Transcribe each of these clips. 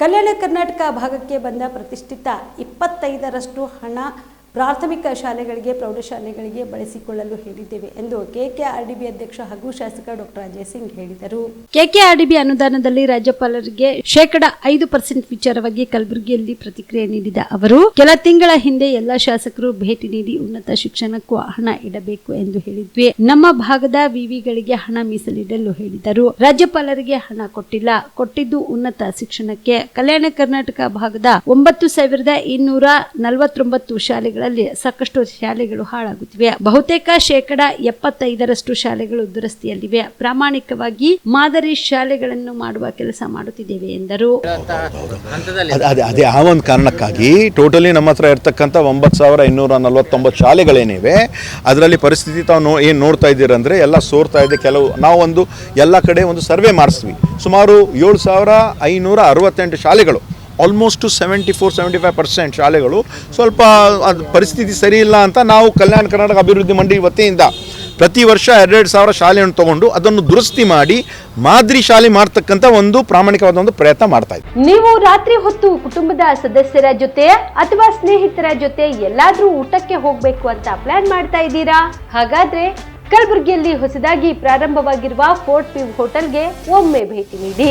ಕಲ್ಯಾಣ ಕರ್ನಾಟಕ ಭಾಗಕ್ಕೆ ಬಂದ ಪ್ರತಿಷ್ಠಿತ ಇಪ್ಪತ್ತೈದರಷ್ಟು ಹಣ ಪ್ರಾಥಮಿಕ ಶಾಲೆಗಳಿಗೆ, ಪ್ರೌಢಶಾಲೆಗಳಿಗೆ ಬಳಸಿಕೊಳ್ಳಲು ಹೇಳಿದ್ದೇವೆ ಎಂದು ಕೆಕೆಆರ್ಡಿಬಿ ಅಧ್ಯಕ್ಷ ಹಾಗೂ ಶಾಸಕ ಡಾಕ್ಟರ್ ಅಜಯ್ ಸಿಂಗ್ ಹೇಳಿದರು. ಕೆಕೆಆರ್ಡಿಬಿ ಅನುದಾನದಲ್ಲಿ ರಾಜ್ಯಪಾಲರಿಗೆ ಶೇಕಡಾ ಐದು ಪರ್ಸೆಂಟ್ ವಿಚಾರವಾಗಿ ಕಲಬುರಗಿಯಲ್ಲಿ ಪ್ರತಿಕ್ರಿಯೆ ನೀಡಿದ ಅವರು, ಕೆಲ ತಿಂಗಳ ಹಿಂದೆ ಎಲ್ಲ ಶಾಸಕರು ಭೇಟಿ ನೀಡಿ ಉನ್ನತ ಶಿಕ್ಷಣಕ್ಕೂ ಹಣ ಇಡಬೇಕು ಎಂದು ಹೇಳಿದ್ವಿ. ನಮ್ಮ ಭಾಗದ ವಿವಿಗಳಿಗೆ ಹಣ ಮೀಸಲಿಡಲು ಹೇಳಿದರು. ರಾಜ್ಯಪಾಲರಿಗೆ ಹಣ ಕೊಟ್ಟಿಲ್ಲ. ಕೊಟ್ಟಿದ್ದು ಉನ್ನತ ಶಿಕ್ಷಣಕ್ಕೆ. ಕಲ್ಯಾಣ ಕರ್ನಾಟಕ ಭಾಗದ ಒಂಬತ್ತು ಸಾವಿರದ ಇನ್ನೂರ ನಲವತ್ತೊಂಬತ್ತು ಶಾಲೆಗಳಲ್ಲಿ ಸಾಕಷ್ಟು ಶಾಲೆಗಳು ಹಾಳಾಗುತ್ತಿವೆ. ಬಹುತೇಕ ಶೇಕಡ ಎಪ್ಪತ್ತೈದರಷ್ಟು ಶಾಲೆಗಳು ದುರಸ್ತಿಯಲ್ಲಿವೆ. ಪ್ರಾಮಾಣಿಕವಾಗಿ ಮಾದರಿ ಶಾಲೆಗಳನ್ನು ಮಾಡುವ ಕೆಲಸ ಮಾಡುತ್ತಿದ್ದೇವೆ ಎಂದರು. ಅದೇ ಅದೇ ಆ ಒಂದು ಕಾರಣಕ್ಕಾಗಿ ಟೋಟಲಿ ನಮ್ಮ ಹತ್ರ ಇರ್ತಕ್ಕಂಥ ಒಂಬತ್ತು ಸಾವಿರ ಇನ್ನೂರ ನಲವತ್ತೊಂಬತ್ತು ಶಾಲೆಗಳೇನಿವೆ. ಅದರಲ್ಲಿ ಪರಿಸ್ಥಿತಿ ತಾವು ನೋ ಏನು ನೋಡ್ತಾ ಇದ್ದೀರಂದರೆ ಎಲ್ಲ ಸೋರ್ತಾ ಇದೆ. ಕೆಲವು ನಾವು ಒಂದು ಎಲ್ಲ ಕಡೆ ಒಂದು ಸರ್ವೆ ಮಾಡಿಸ್ತೀವಿ ಸುಮಾರು ಏಳು ಸಾವಿರ ಐನೂರ ಅರವತ್ತೆಂಟು ಶಾಲೆಗಳು almost seventy four seventy five percent ಶಾಲೆಗಳು. ಸ್ವಲ್ಪ ಅದು ಪರಿಸ್ಥಿತಿ ಸರಿ ಇಲ್ಲ ಅಂತ ನಾವು ಕಲ್ಯಾಣ ಕರ್ನಾಟಕ ಅಭಿವೃದ್ಧಿ ಮಂಡಳಿ ವತಿಯಿಂದ ಪ್ರತಿ ವರ್ಷ ಎರಡೆರಡು ಸಾವಿರ ಶಾಲೆಯನ್ನು ತಗೊಂಡು ಅದನ್ನು ದುರಸ್ತಿ ಮಾಡಿ ಮಾದರಿ ಶಾಲೆ ಮಾಡ್ತಕ್ಕಂಥ ಒಂದು ಪ್ರಾಮಾಣಿಕವಾದ ಒಂದು ಪ್ರಯತ್ನ ಮಾಡ್ತಾ ಇದ್ದೀವಿ ನೀವು ರಾತ್ರಿ ಹೊತ್ತು ಕುಟುಂಬದ ಸದಸ್ಯರ ಜೊತೆ ಅಥವಾ ಸ್ನೇಹಿತರ ಜೊತೆ ಎಲ್ಲಾದರೂ ಊಟಕ್ಕೆ ಹೋಗಬೇಕು ಅಂತ ಪ್ಲಾನ್ ಮಾಡ್ತಾ ಇದ್ದೀರಾ? ಹಾಗಾದ್ರೆ ಕಲಬುರಗಿಯಲ್ಲಿ ಹೊಸದಾಗಿ ಪ್ರಾರಂಭವಾಗಿರುವ ಫೋರ್ಟ್ ವ್ಯೂ ಹೋಟೆಲ್ಗೆ ಒಮ್ಮೆ ಭೇಟಿ ನೀಡಿ.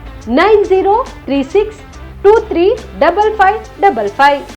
nine zero three six two three double five double five